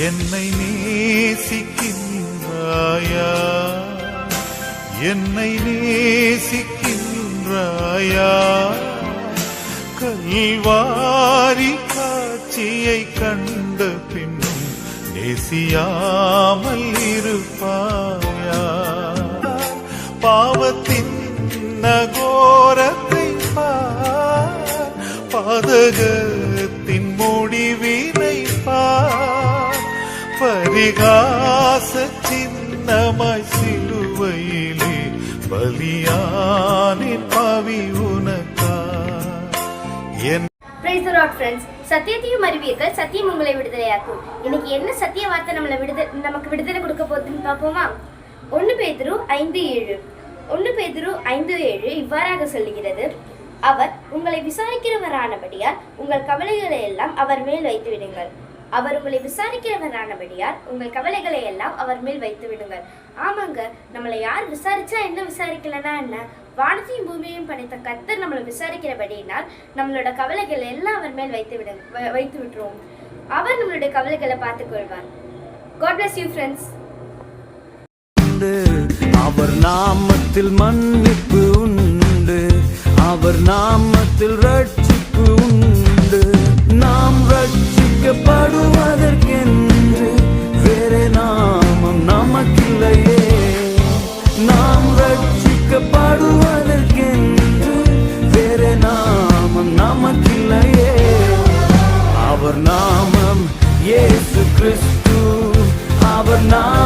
என்னை நேசிக்கின்றாயா? என்னை நேசிக்கின்றாயா? கல்வாரி காட்சியை கண்ட பின்னும் நேசியாமல் இருப்பாயா? பாவத்தின் நகோரத்தை பாதகத்தின் பரிகாச சின்னமாய் சிலுவையிலே பலியானின் பவி உனக்கா என் ஃப்ரெண்ட்ஸ் சத்தியத்தையும் அறிவீர்கள் சத்தியம் உங்களை விடுதலையாக்கும். இன்னைக்கு என்ன சத்திய வார்த்தை நம்மளை விடுதலை நமக்கு விடுதலை கொடுக்க போகுதுன்னு பார்ப்போமா? ஒன்று பேதுரு ஐந்து ஏழு. ஒன்று பேதுரு ஐந்து ஏழு இவ்வாறாக சொல்லுகிறது. அவர் உங்களை விசாரிக்கிறவரானபடியால் உங்கள் கவலைகளை எல்லாம் அவர் மேல் வைத்து விடுங்கள் அவர் உங்களை விசாரிக்கிறவரானபடியால் உங்கள் கவலைகளை எல்லாம் அவர் மேல் வைத்து விடுங்கள் ஆமாங்க நம்மளை யார் விசாரிச்சா என்ன விசாரிக்கலனா என்ன? வானத்தையும் பூமியையும் படைத்த கர்த்தர் நம்மளை விசாரிக்கிறபடியினால் நம்மளோட கவலைகள் எல்லாம் அவர் மேல் வைத்து விடு வ- வைத்து விட்டுருவோம் அவர் நம்மளுடைய கவலைகளை பார்த்துக் கொள்வார். காட் bless யூ ஃப்ரெண்ட்ஸ் அவர் நாமத்தில் மன்னிப்பு உண்டு. அவர் நாமத்தில் ரட்சிப்பு உண்டு. நாம் நமக்கில்லையே நாம் ரட்சிக்கப்படுவதற்கென்று வேறு நாமம் நமக்கில்லையே. அவர் நாமம் இயேசு கிறிஸ்து. அவர் நாமம்